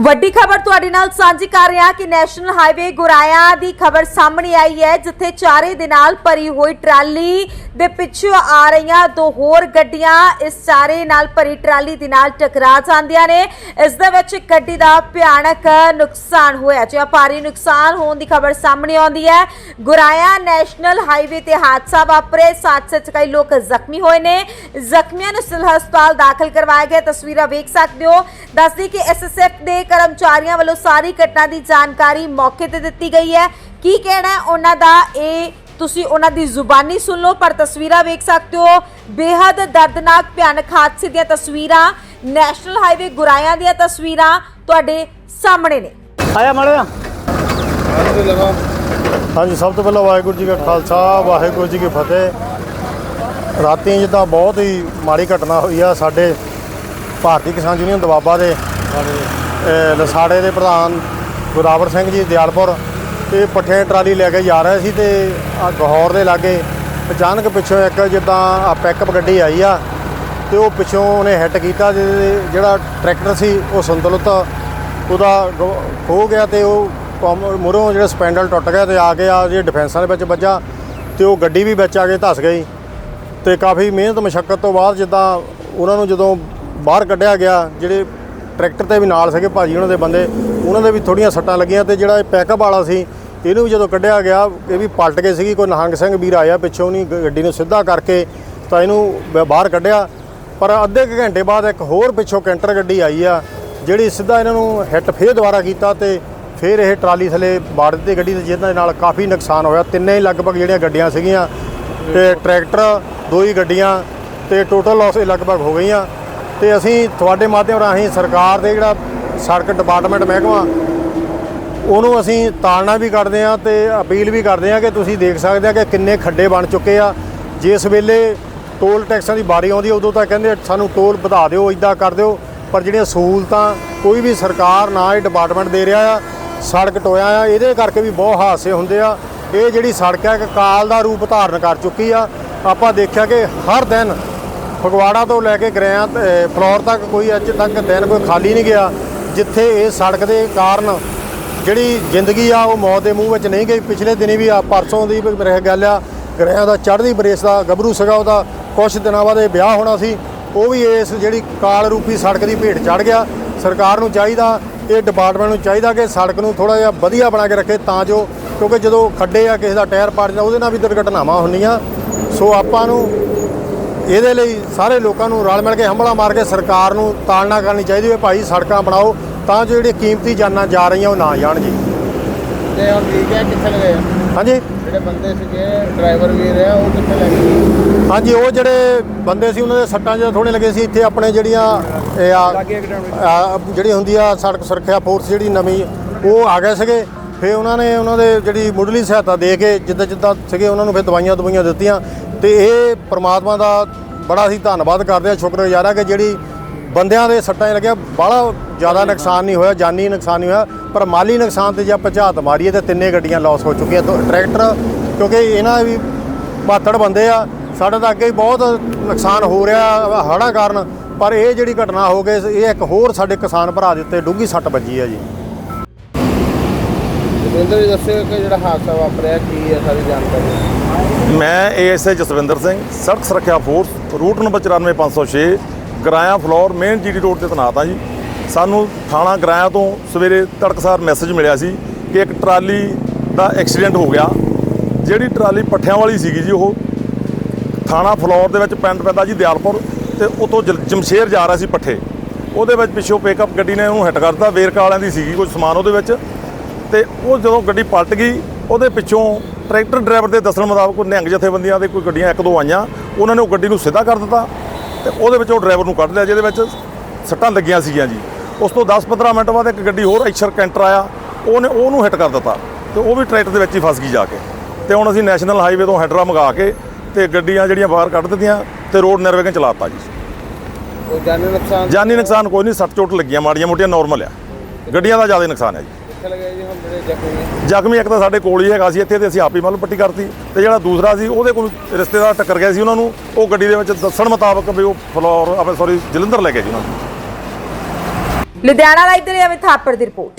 ਵੱਡੀ ਖਬਰ ਤੁਹਾਡੇ ਨਾਲ ਸਾਂਝੀ ਕਰ ਰਿਹਾ ਕਿ ਨੈਸ਼ਨਲ ਹਾਈਵੇ ਗੁਰਾਇਆ ਦੀ ਖਬਰ ਸਾਹਮਣੇ ਆਈ ਹੈ, ਜਿੱਥੇ ਚਾਰੇ ਦੇ ਨਾਲ ਭਰੀ ਹੋਈ ਟਰਾਲੀ ਦੇ ਪਿੱਛੇ ਆ ਰਹੀਆਂ ਦੋ ਹੋਰ ਗੱਡੀਆਂ ਇਸ ਚਾਰੇ ਨਾਲ ਭਰੀ ਟਰਾਲੀ ਦੇ ਨਾਲ ਟਕਰਾ ਜਾਂਦੀਆਂ ਨੇ। ਇਸ ਦੇ ਵਿੱਚ ਇੱਕ ਗੱਡੀ ਦਾ ਭਿਆਨਕ ਨੁਕਸਾਨ ਹੋਇਆ ਜਿਹਾ ਭਾਰੀ ਨੁਕਸਾਨ ਹੋਣ ਦੀ ਖਬਰ ਸਾਹਮਣੇ ਆਉਂਦੀ ਹੈ। ਗੁਰਾਇਆ ਨੈਸ਼ਨਲ ਹਾਈਵੇ ਤੇ ਹਾਦਸਾ ਵਾਪਰੇ ਇਸ ਹਾਦਸੇ 'ਚ ਕਈ ਲੋਕ ਜ਼ਖਮੀ ਹੋਏ ਨੇ। ਜ਼ਖਮੀਆਂ ਨੂੰ ਸਿਵਲ ਹਸਪਤਾਲ ਦਾਖਲ ਕਰਵਾਇਆ ਗਿਆ, ਤਸਵੀਰਾਂ ਵੇਖ ਸਕਦੇ ਹੋ। ਦੱਸਦੀ ਕਿ ਐਸਐਸਐਫ ਦੇ ਕਰਮਚਾਰੀਆਂ ਵੱਲੋਂ ਸਾਰੀ ਘਟਨਾ ਦੀ ਜਾਣਕਾਰੀ ਮੌਕੇ ਤੇ ਦਿੱਤੀ ਗਈ ਹੈ। ਕੀ ਕਹਿਣਾ ਹੈ ਉਹਨਾਂ ਦਾ? ਇਹ ਤੁਸੀਂ ਉਹਨਾਂ ਦੀ ਜ਼ੁਬਾਨੀ ਸੁਣ ਲਓ ਪਰ ਤਸਵੀਰਾਂ ਵੇਖ ਸਕਦੇ ਹੋ। ਬੇहद ਦਰਦਨਾਕ ਭਿਆਨਕ ਹਾਦਸੇ ਦੀਆਂ ਤਸਵੀਰਾਂ ਨੈਸ਼ਨਲ ਹਾਈਵੇ ਗੁਰਾਇਆਂ ਦੀਆਂ ਤਸਵੀਰਾਂ ਤੁਹਾਡੇ ਸਾਹਮਣੇ ਨੇ। ਆਇਆ ਮਾੜਿਆ ਹਾਂਜੀ ਸਭ ਤੋਂ ਪਹਿਲਾਂ ਵਾਹਿਗੁਰੂ ਜੀ ਕਾ ਖਾਲਸਾ ਵਾਹਿਗੁਰੂ ਜੀ ਕੀ ਫਤਿਹ। ਰਾਤੀ ਜਿੱਦਾਂ ਬਹੁਤ ਹੀ ਮਾੜੀ ਘਟਨਾ ਹੋਈ ਆ ਸਾਡੇ ਭਾਰਤੀ ਕਿਸਾਨ ਯੂਨੀਅਨ ਦਵਾਬਾ ਦੇ। ਲਸਾੜੇ ਦੇ ਪ੍ਰਧਾਨ ਗੁਰਾਵਰ ਸਿੰਘ ਜੀ ਦਿਆਲਪੁਰ ਤੇ ਪੱਠੇ ਟਰਾਲੀ ਲੈ ਕੇ ਜਾ ਰਹੇ ਸੀ ਤੇ ਆ ਗਹੌਰ ਦੇ ਲਾਗੇ ਅਚਾਨਕ ਪਿੱਛੋਂ ਇੱਕ ਜਿੱਦਾਂ ਆ ਪਿਕਅਪ ਗੱਡੀ ਆਈ ਆ ਤੇ ਉਹ ਪਿੱਛੋਂ ਉਹਨੇ ਹਿੱਟ ਕੀਤਾ ਜਿਹਦੇ- ਜਿਹੜਾ ਟਰੈਕਟਰ ਸੀ ਉਹ ਸੰਤੁਲਿਤ ਉਹਦਾ ਗ- ਖੋ ਗਿਆ ਤੇ ਉਹ ਮੁਰੋਂ ਜਿਹੜਾ ਸਪੈਂਡਲ ਟੁੱਟ ਗਿਆ ਤੇ ਆ ਕੇ ਆ ਜੇ ਡਿਫੈਂਸਾਂ ਦੇ ਵਿੱਚ ਵੱਜਾ ਤੇ ਉਹ ਗੱਡੀ ਵੀ ਵਿੱਚ ਆ ਕੇ ਧਸ ਗਈ ਤੇ ਕਾਫੀ ਮਿਹਨਤ ਮਸ਼ੱਕਤ ਤੋਂ ਬਾਅਦ ਜਿੱਦਾਂ ਉਹਨਾਂ ਨੂੰ ਜਦੋਂ ਬਾਹਰ ਕੱਢਿਆ ਗਿਆ, ਜਿਹੜੇ ਟਰੈਕਟਰ ਤੇ ਵੀ ਨਾਲ ਸੀਗੇ ਭਾਜੀ, ਉਹਨਾਂ ਦੇ ਬੰਦੇ। ਉਹਨਾਂ ਦੇ ਵੀ ਥੋੜੀਆਂ ਸੱਟਾਂ ਲੱਗੀਆਂ ਤੇ ਜਿਹੜਾ ਇਹ ਪੈਕਅਪ ਵਾਲਾ ਸੀ, ਇਹਨੂੰ ਵੀ ਜਦੋਂ ਕੱਢਿਆ ਗਿਆ, ਇਹ ਵੀ ਪਲਟ ਕੇ ਸੀਗੀ। ਕੋਈ ਨਹੰਗ ਸਿੰਘ ਵੀਰ ਆਇਆ ਪਿੱਛੋਂ ਨਹੀਂ ਗੱਡੀ ਨੂੰ ਸਿੱਧਾ ਕਰਕੇ ਤਾਂ ਇਹਨੂੰ ਬ- ਬਾਹਰ ਕੱਢਿਆ। ਪਰ ਅੱਧੇ ਕੁ ਘੰਟੇ ਬਾਅਦ ਇੱਕ ਹੋਰ ਪਿੱਛੋਂ ਕੈਂਟਰ ਗੱਡੀ ਆਈ ਆ, ਜਿਹੜੀ ਸਿੱਧਾ ਇਹਨਾਂ ਨੂੰ ਹਿੱਟ ਫੇਰ ਦੁਬਾਰਾ ਕੀਤਾ ਤੇ ਫਿਰ ਇਹ ਟਰਾਲੀ ਥੱਲੇ ਬਾੜ ਦਿੱਤੀ ਗੱਡੀ ਤੇ, ਜਿਹਦੇ ਨਾਲ ਕਾਫੀ ਨੁਕਸਾਨ ਹੋਇਆ। ਤਿੰਨੇ ਹੀ ਲਗਭਗ ਜਿਹੜੀਆਂ ਗੱਡੀਆਂ ਸੀਗੀਆਂ ਤੇ ਟਰੈਕਟਰ, ਦੋ ਹੀ ਗੱਡੀਆਂ ਤੇ ਟੋਟਲ ਲਾਸ ਇਹ ਲਗਭਗ ਹੋ ਗਈਆਂ। ਤੇ ਅਸੀਂ ਤੁਹਾਡੇ ਮਾਧਿਅਮ ਰਾਹੀਂ ਸਰਕਾਰ ਦੇ ਜਿਹੜਾ ਸੜਕ ਡਿਪਾਰਟਮੈਂਟ ਮਹਿਕਮਾ, ਉਹਨੂੰ ਅਸੀਂ ਤਾਲਣਾ ਵੀ ਕਰਦੇ ਆ ਤੇ ਅਪੀਲ ਵੀ ਕਰਦੇ ਆ ਕਿ ਤੁਸੀਂ ਦੇਖ ਸਕਦੇ ਆ ਕਿ ਕਿੰਨੇ ਖੱਡੇ ਬਣ ਚੁੱਕੇ ਆ। ਜਿਸ ਵੇਲੇ ਟੋਲ ਟੈਕਸਾਂ ਦੀ ਬਾਰੀ ਆਉਂਦੀ ਉਦੋਂ ਤਾਂ ਕਹਿੰਦੇ ਸਾਨੂੰ ਟੋਲ ਵਧਾ ਦਿਓ ਇਦਾਂ ਕਰ ਦਿਓ। ਪਰ ਜਿਹੜੀਆਂ ਸਹੂਲਤਾਂ ਕੋਈ ਵੀ ਸਰਕਾਰ ਨਾ ਇਹ ਡਿਪਾਰਟਮੈਂਟ ਦੇ ਰਿਹਾ ਆ, ਸੜਕ ਟੋਇਆ ਆ, ਇਹਦੇ ਕਰਕੇ ਵੀ ਬਹੁਤ ਹਾਦਸੇ ਹੁੰਦੇ ਆ। ਇਹ ਜਿਹੜੀ ਸੜਕ ਹੈ ਕਿ ਕਾਲ ਦਾ ਰੂਪ ਧਾਰਨ ਕਰ ਚੁੱਕੀ ਆ। ਆਪਾਂ ਦੇਖਿਆ ਕਿ ਹਰ ਦਿਨ ਫਗਵਾੜਾ ਤੋਂ ਲੈ ਕੇ ਗਰਿਆਂ ਤੇ ਫਲੋਰ ਤੱਕ ਕੋਈ ਅੱਜ ਤੱਕ ਦਿਨ ਕੋਈ ਖਾਲੀ ਨਹੀਂ ਗਿਆ, ਜਿੱਥੇ ਇਹ ਸੜਕ ਦੇ ਕਾਰਨ ਜਿਹੜੀ ਜ਼ਿੰਦਗੀ ਆ, ਉਹ ਮੌਤ ਦੇ ਮੂੰਹ ਵਿੱਚ ਨਹੀਂ ਗਈ। ਪਿਛਲੇ ਦਿਨੀ ਵੀ ਆ, ਪਰਸੋਂ ਦੀ ਵੀ ਮੇਰੇ ਗੱਲ ਆ, ਗ੍ਰਹਿਆਂ ਦਾ ਚੜ੍ਹਦੀ ਬਰੇਸ ਦਾ ਗੱਭਰੂ ਸੀਗਾ, ਉਹਦਾ ਕੁਝ ਦਿਨਾਂ ਬਾਅਦ ਇਹ ਵਿਆਹ ਹੋਣਾ ਸੀ। ਉਹ ਵੀ ਇਸ ਜਿਹੜੀ ਕਾਲ ਰੂਪੀ ਸੜਕ ਦੀ ਭੇਟ ਚੜ ਗਿਆ। ਸਰਕਾਰ ਨੂੰ ਚਾਹੀਦਾ, ਇਹ ਡਿਪਾਰਟਮੈਂਟ ਨੂੰ ਚਾਹੀਦਾ ਕਿ ਸੜਕ ਨੂੰ ਥੋੜਾ ਜਿਹਾ ਵਧੀਆ ਬਣਾ ਕੇ ਰੱਖੇ ਤਾਂ ਜੋ, ਕਿਉਂਕਿ ਜਦੋਂ ਖੱਡੇ ਆ, ਕਿਸੇ ਦਾ ਟਾਇਰ ਪਾੜ ਜਾਂਦਾ, ਉਹਦੇ ਨਾਲ ਵੀ ਦੁਰਘਟਨਾਵਾਂ ਹੁੰਦੀਆਂ। ਸੋ ਆਪਾਂ ਨੂੰ ਇਹਦੇ ਲਈ ਸਾਰੇ ਲੋਕਾਂ ਨੂੰ ਰਲ ਮਿਲ ਕੇ ਹੰਬਲਾ ਮਾਰ ਕੇ ਸਰਕਾਰ ਨੂੰ ਤਾਲਣਾ ਕਰਨੀ ਚਾਹੀਦੀ ਹੈ ਭਾਈ ਸੜਕਾਂ ਬਣਾਓ ਤਾਂ ਜੋ ਜਿਹੜੇ ਕੀਮਤੀ ਜਾਨਾਂ ਜਾ ਰਹੀਆਂ ਉਹ ਨਾ ਜਾਣ ਜੀ। ਤੇ ਹੁਣ ਠੀਕ ਹੈ ਕਿੱਥੇ ਲਗੇ ਹਾਂਜੀ? ਜਿਹੜੇ ਬੰਦੇ ਸੀਗੇ ਡਰਾਈਵਰ ਵੀ ਰਿਹਾ ਉਹ ਕਿੱਥੇ ਲੈ ਗਏ? ਹਾਂਜੀ ਉਹ ਜਿਹੜੇ ਬੰਦੇ ਸੀ ਉਹਨਾਂ ਦੇ ਸੱਟਾਂ ਜਦੋਂ ਥੋੜੇ ਲੱਗੇ ਸੀ। ਇੱਥੇ ਆਪਣੇ ਜਿਹੜੀਆਂ ਇਹ ਆ ਜਿਹੜੀ ਹੁੰਦੀ ਆ ਸੜਕ ਸੁਰੱਖਿਆ ਫੋਰਸ ਜਿਹੜੀ ਨਵੀਂ ਉਹ ਆ ਗਏ ਸੀਗੇ। ਫਿਰ ਉਹਨਾਂ ਨੇ ਉਹਨਾਂ ਦੇ ਜਿਹੜੀ ਮੁੱਢਲੀ ਸਹਾਇਤਾ ਦੇ ਕੇ ਜਿੱਦਾਂ ਜਿੱਦਾਂ ਸੀਗੇ ਉਹਨਾਂ ਨੂੰ ਫਿਰ ਦਵਾਈਆਂ ਦਵਾਈਆਂ ਦਿੱਤੀਆਂ। ਤੇ ਇਹ ਪ੍ਰਮਾਤਮਾ ਦਾ ਬੜਾ ਅਸੀਂ ਧੰਨਵਾਦ ਕਰਦੇ ਆ ਸ਼ੁਕਰਗੁਜ਼ਾਰ ਆ ਕਿ ਜਿਹੜੀ ਬੰਦਿਆਂ ਦੇ ਸੱਟਾਂ ਲੱਗਿਆ ਬਾਹਲਾ ਜ਼ਿਆਦਾ ਨੁਕਸਾਨ ਨਹੀਂ ਹੋਇਆ ਜਾਨੀ ਨੁਕਸਾਨ ਨਹੀਂ ਹੋਇਆ ਪਰ ਮਾਲੀ ਨੁਕਸਾਨ ਤੇ ਜੇ ਆਪਾਂ ਝਾਤ ਮਾਰੀਏ ਤੇ ਤਿੰਨੇ ਗੱਡੀਆਂ ਲਾਸ ਹੋ ਚੁੱਕੀਆਂ ਟਰੈਕਟਰ ਕਿਉਂਕਿ ਇਹਨਾਂ ਵੀ ਮਾਤੜ ਬੰਦੇ ਆ ਸਾਡੇ ਤਾਂ ਅੱਗੇ ਹੀ ਬਹੁਤ ਨੁਕਸਾਨ ਹੋ ਰਿਹਾ ਹੜ੍ਹਾਂ ਕਾਰਨ ਪਰ ਇਹ ਜਿਹੜੀ ਘਟਨਾ ਹੋ ਗਈ ਇਹ ਇੱਕ ਹੋਰ ਸਾਡੇ ਕਿਸਾਨ ਭਰਾ ਦੇ ਉੱਤੇ ਡੂੰਘੀ ਸੱਟ ਵੱਜੀ ਆ ਜੀ। ਜਸਵਿੰਦਰ ਜੀ ਦੱਸਿਓ ਕਿ ਜਿਹੜਾ ਹਾਦਸਾ ਵਾਪਰਿਆ, ਕੀ ਹੈ ਸਾਰੀ ਜਾਣਕਾਰੀ? ਮੈਂ ਏਐਸਆਈ ਜਸਵਿੰਦਰ ਸਿੰਘ, ਸੜਕ ਸੁਰੱਖਿਆ force, route number 94506 Goraya Phillaur, main GT road ਤੇ ਤੈਨਾਤ ਆ ਜੀ। ਸਾਨੂੰ ਥਾਣਾ ਗਰਾਇਆ ਤੋਂ ਸਵੇਰੇ ਤੜਕਸਾਰ ਮੈਸੇਜ ਮਿਲਿਆ ਸੀ ਕਿ ਇੱਕ ਟਰਾਲੀ ਦਾ ਐਕਸੀਡੈਂਟ ਹੋ ਗਿਆ। ਜਿਹੜੀ ਟਰਾਲੀ ਪੱਠਿਆਂ ਵਾਲੀ ਸੀਗੀ ਜੀ ਉਹ ਥਾਣਾ ਫਲੋਰ ਦੇ ਵਿੱਚ ਪਿੰਡ ਪੈਂਦਾ ਜੀ ਦਿਆਲਪੁਰ ਤੇ ਉਤੋਂ ਜਮਸ਼ੇਰ ਜਾ ਰਿਹਾ ਸੀ ਪੱਠੇ। ਉਹਦੇ ਵਿੱਚ ਪਿੱਛੋਂ ਪਿਕਅਪ ਗੱਡੀ ਨੇ ਉਹਨੂੰ ਹਿੱਟ ਕਰਤਾ ਵੇਰਕਾ ਵਾਲਿਆਂ ਦੀ ਸੀਗੀ ਕੁਝ ਸਮਾਨ ਉਹਦੇ ਵਿੱਚ। ਤੇ ਉਹ ਜਦੋਂ ਗੱਡੀ ਪਲਟ ਗਈ ਉਹਦੇ ਪਿੱਛੋਂ ਟਰੈਕਟਰ ਡਰਾਈਵਰ ਦੇ ਦੱਸਣ ਮੁਤਾਬਕ ਨਿਹੰਗ ਜਥੇਬੰਦੀਆਂ ਦੇ ਕੋਈ ਗੱਡੀਆਂ ਇੱਕ ਦੋ ਆਈਆਂ ਉਹਨਾਂ ਨੇ ਉਹ ਗੱਡੀ ਨੂੰ ਸਿੱਧਾ ਕਰ ਦਿੱਤਾ ਤੇ ਉਹਦੇ ਵਿੱਚ ਉਹ ਡਰਾਈਵਰ ਨੂੰ ਕੱਢ ਲਿਆ ਜਿਹਦੇ ਵਿੱਚ ਸੱਟਾਂ ਲੱਗੀਆਂ ਸੀਗੀਆਂ ਜੀ। ਉਸ ਤੋਂ 10-15 ਮਿੰਟ ਬਾਅਦ ਇੱਕ ਗੱਡੀ ਹੋਰ ਐਕਸ਼ਰ ਕੈਂਟਰ ਆਇਆ ਉਹਨੇ ਉਹਨੂੰ ਹਿੱਟ ਕਰ ਦਿੱਤਾ ਤੇ ਉਹ ਵੀ ਟਰੈਕਟਰ ਦੇ ਵਿੱਚ ਹੀ ਫਸ ਗਈ ਜਾ ਕੇ। ਤੇ ਹੁਣ ਅਸੀਂ ਨੈਸ਼ਨਲ ਹਾਈਵੇ ਤੋਂ ਹੈਡਰਾ ਮੰਗਾ ਕੇ ਤੇ ਗੱਡੀਆਂ ਜਿਹੜੀਆਂ ਬਾਹਰ ਕੱਢ ਦਿੱਤੀਆਂ ਤੇ ਰੋਡ ਨਿਰਵਿਘਨ ਚਲਾਤਾ ਜੀ। ਉਹ ਜਾਨੀ ਨੁਕਸਾਨ? ਜਾਨੀ ਨੁਕਸਾਨ ਕੋਈ ਨਹੀਂ ਸੱਟ ਚੋਟ ਲੱਗੀਆਂ ਮਾੜੀਆਂ ਮੋਟੀਆਂ ਨਾਰਮਲ ਆ। ਗੱਡੀਆਂ ਦਾ ਜ਼ਿਆਦਾ ਨੁਕਸਾਨ ਹੈ ਜੀ? ਜ਼ਖਮੀ ਇੱਕ ਤਾਂ ਸਾਡੇ ਕੋਲ ਹੀ ਹੈਗਾ ਸੀ, ਇੱਥੇ ਤੇ ਅਸੀਂ ਆਪ ਹੀ ਮਤਲਬ ਪੱਟੀ ਕਰਤੀ। ਤੇ ਜਿਹੜਾ ਦੂਸਰਾ ਸੀ, ਉਹਦੇ ਕੋਲ ਰਿਸ਼ਤੇਦਾਰ ਟੱਕਰ ਗਿਆ ਸੀ ਉਹਨਾਂ ਨੂੰ। ਉਹ ਗੱਡੀ ਦੇ ਵਿੱਚ ਦੱਸਣ ਮੁਤਾਬਕ ਵੀ ਉਹ ਫਲੋਰ ਆਪਣੇ ਸੌਰੀ ਜਲੰਧਰ ਲੈ ਕੇ ਜੀ ਉਹਨਾਂ ਨੂੰ। ਲੁਧਿਆਣਾ ਲਾਈਵ ਦੇ ਲਈ ਅਮਿਤ ਥਾਪੜ ਦੀ ਰਿਪੋਰਟ।